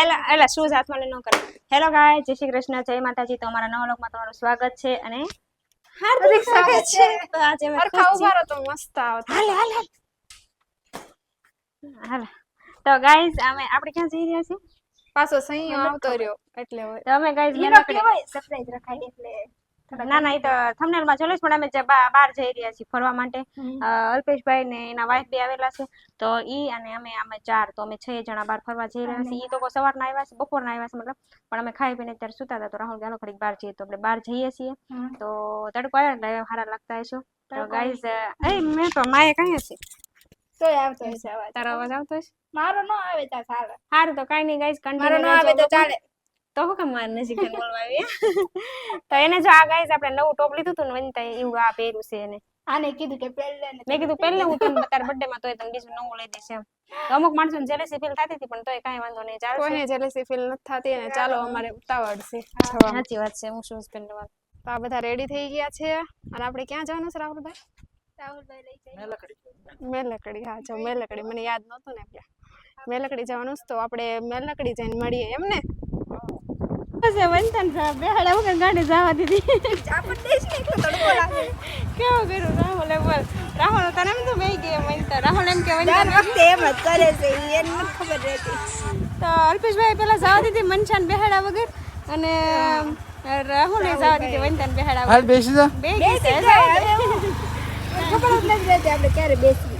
Hello એટલે shoes હાથમાં ન કરે? હેલો ગાય જય શ્રી કૃષ્ણ જય માતાજી. તો અમારા નવા લોકમાં તમારું સ્વાગત છે અને હાર્દિક સ્વાગત છે. તો આજે. ઊભા રહો તો મસ્ત આવતા હાલે હાલે હાલે. હાલે. તો ગાઈઝ અમે આપણે ક્યાં જઈ રહ્યા છીએ? પાછો સહી આવતો રહ્યો એટલે તો અમે ગાઈઝ કહેવાય. સરપ્રાઈઝ રખાય એટલે. ના ના એ તો થમનેલમાં જોઈશ પણ અમે જે બહાર જઈ રહ્યા છીએ ફરવા માટે અલ્પેશભાઈ ને એના વાઈફ બી આવેલા છે તો ઈ અને અમે અમે ચાર તો અમે છ જણા બહાર ફરવા જઈ રહ્યા છીએ. ઈ તો સવારના આવ્યા છે બપોરના આવ્યા છે મતલબ પણ અમે ખાઈ પીને અત્યારે સુતા હતા તો રાહુલ ગાલો ઘડીક બહાર જઈએ તો આપણે બહાર જઈએ છીએ. તો તડકો આવ્યો એટલે સારા લાગતા હશો. તો ગાઈઝ એ મેં તો માએ કઈ હશે તો આવતો હશે અવાજ. તારો અવાજ આવતો હશે? મારો ન આવે તો ચાલે સારું તો કઈ નહીં ગાઈઝ મારો ન આવે તો ચાલે. તો હું કેમ મારે નજીક બોલવા આવી તો એને જો આ ગાઈઝ આપણે નવું ટોપ લીધું હતું ને વનિતા એવું આ પહેર્યું છે એને. આને કીધું કે પહેલે મેં કીધું પહેલે હું તમને તારા બર્થડે માં તોય તને બીજું નવું લઈ દઈશ એમ. અમુક માણસોને જેલેસી ફીલ થતી હતી પણ તોય કાંઈ વાંધો નહીં ચાલો કોઈને જેલેસી ફીલ નથી થતી અને ચાલો અમારે ઉતાવળ છે સાચી વાત છે હું શૂઝ પહેરવાનું તો આ બધા રેડી થઈ ગયા છે. અને આપણે ક્યાં જવાનું છે રાહુલભાઈ? રાહુલભાઈ લઈ જાય મેલકડી. હા જો મેલકડી. મને યાદ નહોતું ને એટલે મેલકડી જવાનું છે તો આપણે મેલકડી જઈને મળીએ એમ ને? પછી વંતન બેહાડા વગર ગાડી જવા દીધી. આપણ દેશ ને એટલો તડકો લાગે. કેવું કર્યું રાહુલ એમ રાહુલ તને એમ તો બે ગઈ વંતન રાહુલ એમ કે વંતન વખતે એમ જ કરે છે એને ખબર રહેતી. તો અલ્પેશભાઈ પેલા જવા દીધી મનશાન બેહાડા વગર અને રાહુલે જવા દીધી વંતન બેહાડા વગર. હાલ બેસી જા. બેસી જા. ખબર જ નથી રહેતી આપણે ક્યારે બેસી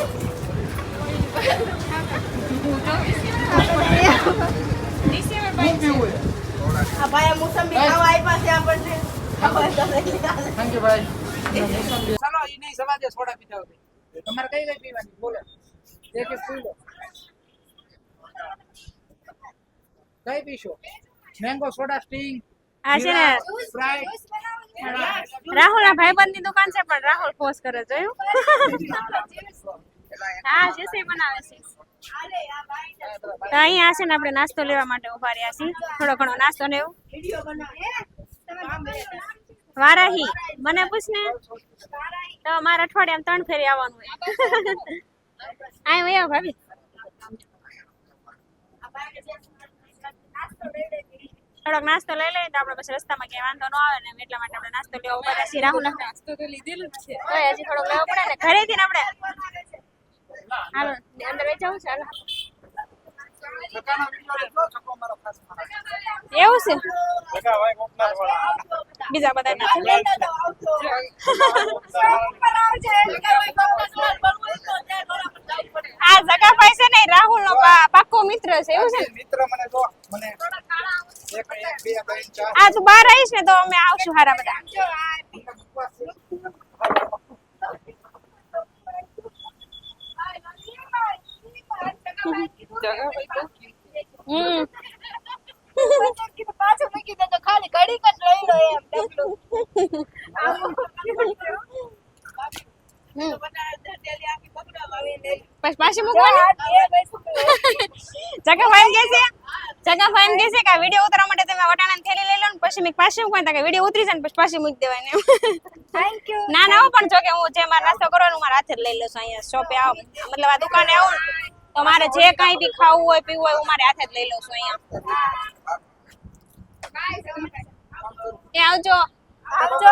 ને માઇક છે હાલો આ લઈ લો થેન્ક યુ ભાઈ. ચાલો ઈ નહીં સમાજે સોડા પીતા હોય. તમારે કઈ કઈ પીવાની? બોલો. એક એક પી લો કઈ પીશો? મેંગો સોડા સ્ટિંગ આ છે ને રાહુલ ના ભાઈબંધની દુકાન છે પણ રાહુલ ફોસ કરે જોયું? હા જેસી બનાવે છે. તો અહીંયા છે ને આપણે નાસ્તો લેવા માટે ઊભા રહ્યા છીએ. થોડો ઘણો નાસ્તો ને એવું. વારાહી મને પૂછ ને. તો મારે અઠવાડિયામાં ત્રણ ફેરી આવવાનું હોય. આય વયો ભાભી. થોડોક નાસ્તો લઈ લઈએ તો આપણે પછી રસ્તામાં ક્યાંય વાંધો ન આવે ને એટલા માટે આપણે નાસ્તો લેવા ઊભા રહ્યા છીએ. રાહુલ. નાસ્તો તો લીધેલું જ છે. હજી થોડોક લેવો પડે ને? ઘરેથી ને આપણે? હાલો અંદર છે. એવું છે બીજા બધા આ જગાભાઈ છે ને રાહુલ નો પાક્કો મિત્ર છે, એવું છે? મિત્ર આ તું બહાર આવીશ ને તો અમે આવશું હારા બધા હમ પાછું મૂકી દે તો ખાલી એમ કે છે વીડિયો ઉતારવા માટે તમે વટાણાની થેલી લઈ લો પછી મેં પાછી મૂકવાની તો કે વીડિયો ઉતરી ને પછી પાછી મૂકી દેવાની થેન્ક ના ના પણ જો કે હું જે મારા નાસ્તો કરવાનો મારા હાથે લઈ લઉં છું અહીંયા શોપે આવું. મતલબ આ દુકાને આવું ને તો મારે જે કાંઈ બી ખાવું હોય પીવું હોય હું મારે હાથે જ લઈ લઉં છું અહીંયા. આવજો. આવજો.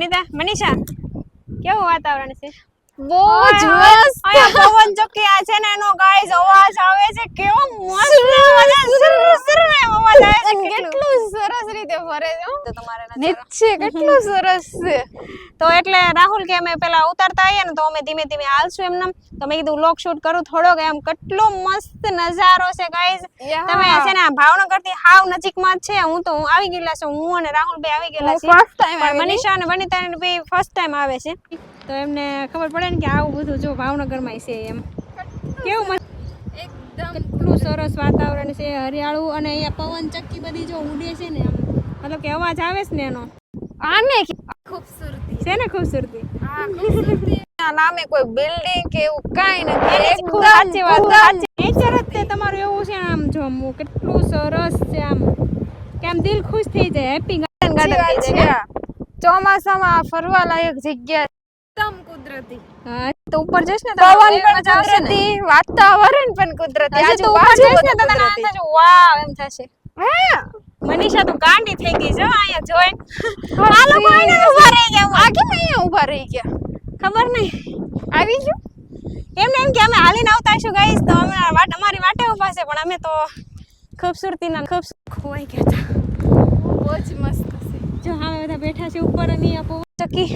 ચા વનિતા મનીષા કેવું વાતાવરણ છે? બહુ જ મસ્ત. પવન ચક્કી આ છે ને એનો ગાઈસ અવાજ આવે છે કેવો મસ્ત મજા સુર સુર એમ અવાજ કેટલું. સરસ રીતે ફરે છે તો તમારે નીચે કેટલું સરસ છે. તો એટલે રાહુલ કે અમે પેલા ઉતારતા આવીએ ને તો અમે ધીમે ધીમે હાલશું એમને તો મેં કીધું લોક શૂટ કરું થોડોક એમ. કેટલો મસ્ત નજારો છે ગાઈઝ. તમે છે ને ભાવનગરથી હાવ નજીકમાં જ છે. હું તો હું આવી ગયેલા છું. હું અને રાહુલ ભાઈ આવી ગયેલા છે. મનીષા અને વનિતા ભાઈ ફર્સ્ટ ટાઈમ આવે છે. તો એમને ખબર પડે ને કે આવું બધું જો ભાવનગરમાં છે એમ. કેવું એકદમ સરસ વાતાવરણ છે હરિયાળું અને અહીંયા પવન ચક્કી બધી જો ઉડે છે ને મતલબ કે અવાજ આવે છે ને એનો? આને ખૂબસૂરતી. છે ને ખૂબસૂરતી? હા ખૂબસૂરતી. નામે કોઈ બિલ્ડિંગ કે એવું કાંઈ નથી. એકદમ સાચી વાત સાચી. નેચર જ તે તમારું એવું છે આમ જો કેટલું સરસ છે આમ. કે આમ દિલ ખુશ થઈ જાય હેપી ગાર્ડન ગાર્ડન થઈ જાય ચોમાસામાં ફરવા લાયક જગ્યા કુદરતી. હા તો ઉપર જઈશ ને તો પવન પણ. કુદરતી વાતાવરણ પણ કુદરતી. આજે તો ઉપર જઈશ ને તને કુદરતી. આમ વાવ એમ થશે. હે. મનીષા તો ગાંડી થઈ ગઈ જો અહીંયા જોઈન. આ લોકો અહીંયા ઊભા રહી ગયા આ કેમ અહીંયા ઊભા રહી ગયા? ખબર નહીં. આવી ગયું? એમને એમ કે અમે હાલીને આવતા હશું ગાઈસ. તો અમે વાટ અમારી વાટે ઊભા છે પણ અમે તો ખૂબસૂરતીના ખૂબ ખોવાઈ ગયા હતા. બહુ જ મસ્ત છે. જો હા બધા બેઠા છે ઉપર અને આ પવન. ચક્કી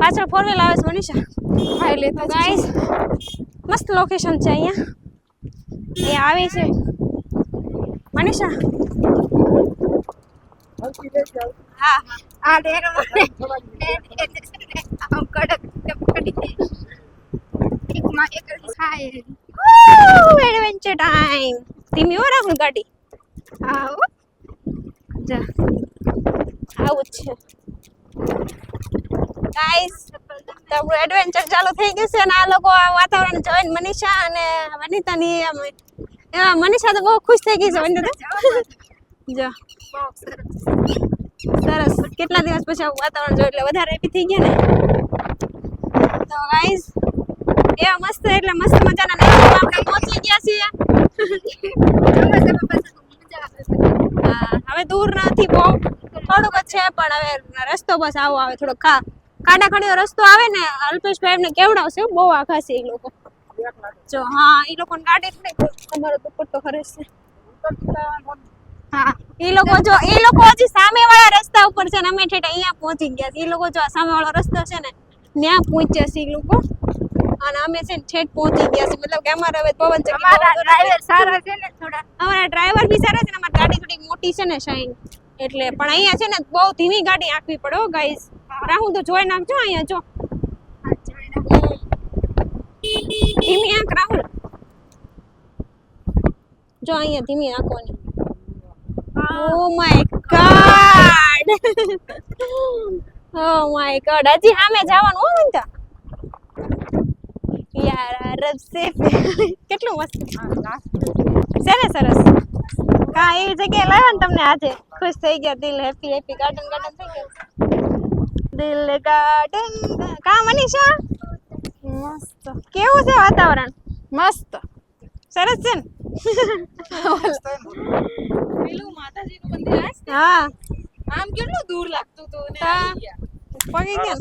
પાછળ ફોર વ્હીલ આવે છે મનીષા. હા એટલે તો ગાઈસ મસ્ત લોકેશન છે અહીંયા. અહીંયા આવી છે. મનીષા. હા. આ ડેરો આમ કડક એક એડવેન્ચર ટાઈમ ધીમી હો રાખું ગાડી. આવો જા. આવું છે. ગાઈસ તો એડવેન્ચર ચાલુ થઈ ગયું છે અને આ લોકો આ વાતાવરણ જોઈને મનીષા અને વનિતાની એમાં મનીષા તો બહુ ખુશ થઈ ગઈ છે, વનિતા જો. સરસ. કેટલા દિવસ પછી આવું વાતાવરણ જોયું? એટલે વધારે હેપી થઈ ગયા ને? તો ગાઈસ એવા મસ્ત એટલે મસ્ત મજાના આપણે પહોંચી ગયા છીએ. હવે દૂર નથી બહુ. થોડુંક જ છે, પણ હવે રસ્તો બસ આવો આવે થોડો કા કાડા ખાડીનો રસ્તો આવે ને અલ્પેશભાઈ એમને કેવડાવશે બહુ આઘા છે એ લોકો. જો હા એ લોકોની થોડી તમારો દુપટ્ટો ખરે છે હા એ લોકો જો એ લોકો હજી સામે વાળા રસ્તા ઉપર છે ને અમે ઠેઠ અહીંયા પહોંચી ગયા છે એ લોકો જો સામે વાળો રસ્તો છે ને ત્યાં પહોંચ્યા છે એ લોકો. અને અમે છે ને ઠેઠ પહોંચી ગયા છે મતલબ કે અમારે હવે પવન ચક્કી અમારા ડ્રાઈવર સારા છે ને થોડા. અમારા ડ્રાઈવર બી સારા છે ને અમારી ગાડી થોડી મોટી છે ને શાઇન એટલે પણ અહીંયા છે ને બહુ ધીમી ગાડી આંકવી પડે હો ગાઈસ રાહુલ તો જોઈ નાખજો અહીંયા, જો. ધીમી આંખ, રાહુલ. જો અહીંયા ધીમી આંખોની. Oh my god oh my god હજી સામે જવાનું હો વંતા યાર રબ સે કેટલું મસ્ત. છે ને સરસ. કા એ જગ્યાએ લાવ્યા ને તમને આજે? ખુશ થઈ ગયા, દિલ હેપી હેપી ગાર્ડન ગાર્ડન થઈ ગયું. દિલ ગાર્ડન કા મનીષા મસ્ત. કેવું છે વાતાવરણ? મસ્ત. સરસ છે ને? પેલું માતાજીનું મંદિર આ છે. હા. આમ કેટલું દૂર લાગતું હતું ને. પગી ગયા.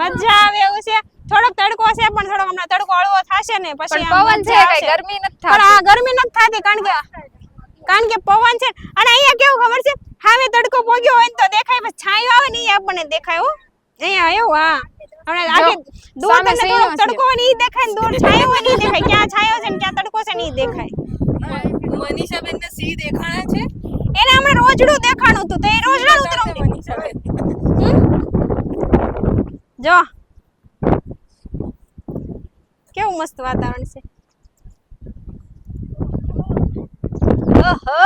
મજા આવે એવું છે. થોડોક તડકો છે પણ થોડોક હમણાં તડકો હળવો થશે ને પછી પવન છે કઈ? ગરમી નથી પણ આ ગરમી નથી થતી કારણ કે કારણ કે પવન છે. અને અહીંયા કેવું ખબર છે? હામે તડકો પોગ્યો હોય તો દેખાય બસ છાંયો આવે ને આપણને દેખાય હો. અહીંયા એવું હા. હમણાં આખી દૂર તને થોડો છે. તડકો હોય ને ઈ દેખાય ને દૂર છાંયો હોય ને ઈ દેખાય. ક્યાં છાંયો છે ને ક્યાં તડકો છે ને ઈ દેખાય. મનીષાબેન ને સી દેખાણા છે? એને હમણાં રોજડું દેખાણું હતું તો એ રોજડા ઉતરો મનીષાબેન? જો. કેવું મસ્ત વાતાવરણ છે. ઓહો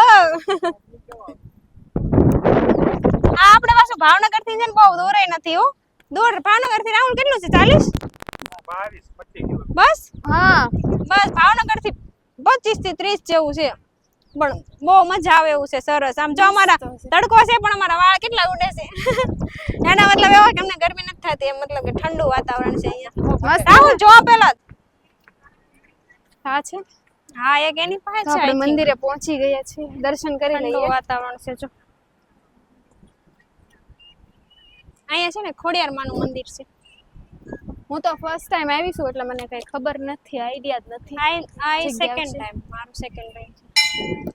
આ આપણે પાછું ભાવનગરથી છે ને બહુ દૂર નથી હો. દૂર. ભાવનગરથી રાહુલ કેટલું છે? ચાલીસ? બસ? હા. બસ ભાવનગરથી પચીસથી ત્રીસ જેવું છે. પણ બહુ મજા આવે એવું છે સરસ. આમ જો અમારા તડકો છે પણ અમારા વાળ કેટલા ઉડે છે. એના મતલબ એવો કે અમને ગરમી નથી થતી એમ મતલબ કે ઠંડુ વાતાવરણ છે અહીંયા. રાહુલ જો પેલા. હા છે. હા એક એની પાસે છે આપણે મંદિરે પહોંચી ગયા છે દર્શન કરી લઈએ. વાતાવરણ છે જો. અહીંયા છે ને ખોડિયાર માનું મંદિર છે. હું તો ફર્સ્ટ ટાઈમ આવી છું એટલે મને કઈ ખબર નથી આઈડિયા જ નથી. આ આઈ સેકન્ડ ટાઈમ મારું સેકન્ડ ટાઈમ ગાઈસ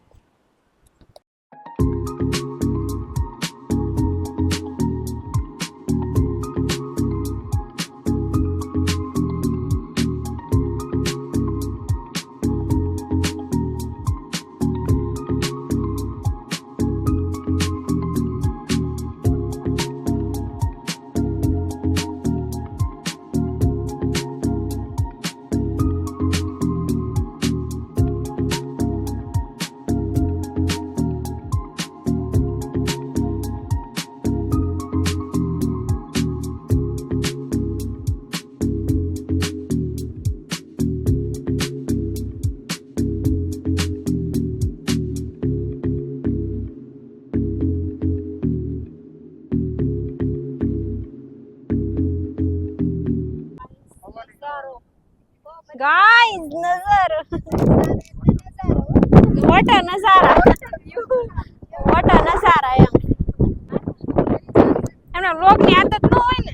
લોકની આદત ન હોય ને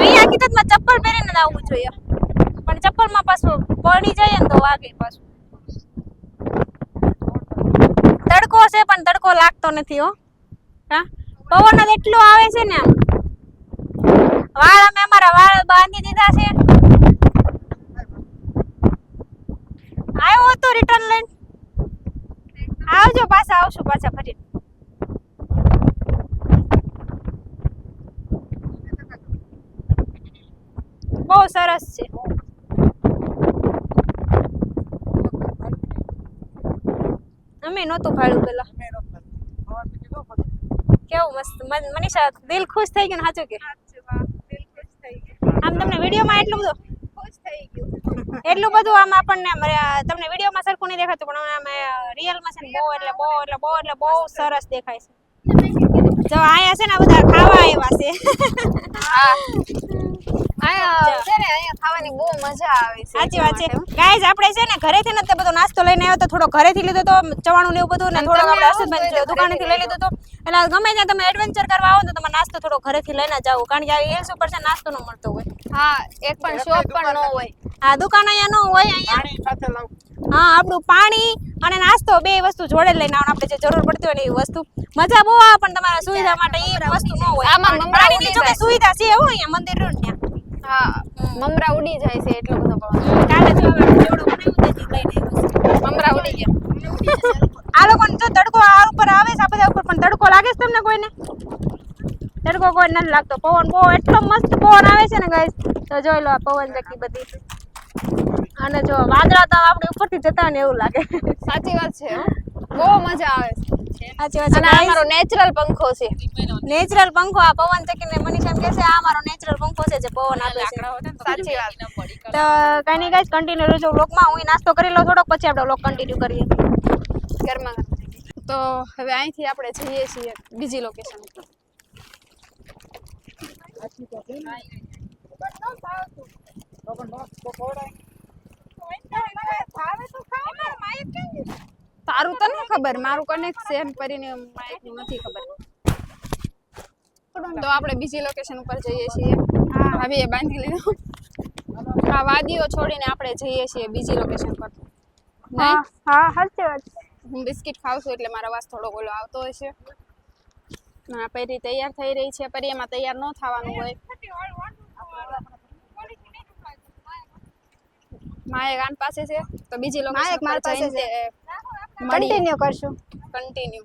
અહીંયા હકીકતમાં ચપ્પલ પહેરીને આવવું જોઈએ. પણ ચપ્પલમાં પાછું પડી જાય ને તો વાગે પાછું. તડકો છે પણ તડકો લાગતો નથી હો. હા? પવન જ એટલો આવે છે ને આમ. વાળ અમે અમારા વાળ બાંધી દીધા છે. આવ્યો હતો રિટર્ન લઈને. આવજો પાછા, આવશું પાછા ફરી. બહુ સરસ છે. અમે નહોતું ભાડું પેલા. કેવું મસ્ત. મનીષા દિલ ખુશ થઈ ગયું સાચું કે? આમ તમને વિડીયોમાં એટલું બધું? એટલું બધું આમ આપણને તમને વિડીયોમાં સરખું નહીં દેખાતું, પણ આમ રિયલમાં છે ને બહુ એટલે બહુ એટલે બહુ એટલે બહુ સરસ દેખાય છે. જો અહીંયા છે ને બધા ખાવા આવ્યા છે. અહીંયા ખાવાની બહુ મજા આવે છે સાચી વાત છે. ગાઈઝ આપણે છે ને ઘરેથી ને બધો નાસ્તો લઈને આવ્યો તો થોડો ઘરેથી લીધો તો ચવાણું ને એવું બધું ને થોડો આપણે આવો એટલે દુકાનેથી લઈ લીધો તો. એટલે ગમે ત્યાં તમે એડવેન્ચર કરવા આવો તો તમારે નાસ્તો થોડો ઘરેથી લઈને જાવ કારણ કે આ હિલ્સ ઉપર છે નાસ્તો ન મળતો હોય. હા એક પણ શોપ પણ ન હોય. આ દુકાન અહીંયા ન હોય અહીંયા. પાણી હા આપણું પાણી અને નાસ્તો બે વસ્તુ જોડે લઈને આવવાનું આપણે જે જરૂર પડતી હોય ને એવી વસ્તુ. મજા બહુ આવે પણ તમારા સુવિધા માટે એ વસ્તુ ન હોય. આમાં. સુવિધા છે એવું અહીંયા મંદિર ને ત્યાં. હા મમરા ઉડી જાય છે એટલો બધો પવન. કાલે જો જેવડો બનાવ્યું તે. મમરા ઉડી ગયા. આ લોકોને જો તડકો આ ઉપર આવે છે આ બધા ઉપર પણ તડકો લાગે છે તમને કોઈને? તડકો કોઈ નથી લાગતો. પવન બહુ એટલો મસ્ત પવન આવે છે ને ગાઈસ તો જોઈ લો આ પવન ચક્કી બધી. અને જો વાદળા તો આપણે ઉપરથી જતા ને એવું લાગે. સાચી વાત છે. બહુ મજા આવે છે. અને આ અમારો નેચરલ પંખો છે. નેચરલ પંખો આ પવન ચકીને ને મનીષા એમ કહે છે આ મારો નેચરલ પંખો છે જે પવન આપે છે. સાચી વાત. તો કઈ નહીં ગાઈસ કન્ટિન્યુ રહેજો વ્લોગમાં હું નાસ્તો કરી લઉં થોડોક પછી આપણે વ્લોગ કન્ટિન્યુ કરીએ. તો હવે અહીંથી આપણે જઈએ છીએ બીજી લોકેશન ઉપર. તારું તો નહીં ખબર મારું કનેક્શન કરીને માઇકનું નથી ખબર. તો આપણે બીજી લોકેશન ઉપર જઈએ છીએ. હવે એ બાંધી લીધું. આ વાદીઓ છોડીને આપણે જઈએ છીએ બીજી લોકેશન પર. હા હા સાચી વાત હું બિસ્કિટ ખાઉં છું એટલે મારો વાસ થોડો ઓલો આવતો હશે છે. આ પરી તૈયાર થઈ રહી છે. પરી એમાં તૈયાર ન થવાનું હોય. માયક આન પાસે છે? તો બીજી લોકેશન પર જઈને કન્ટિન્યુ કરશું. કન્ટિન્યુ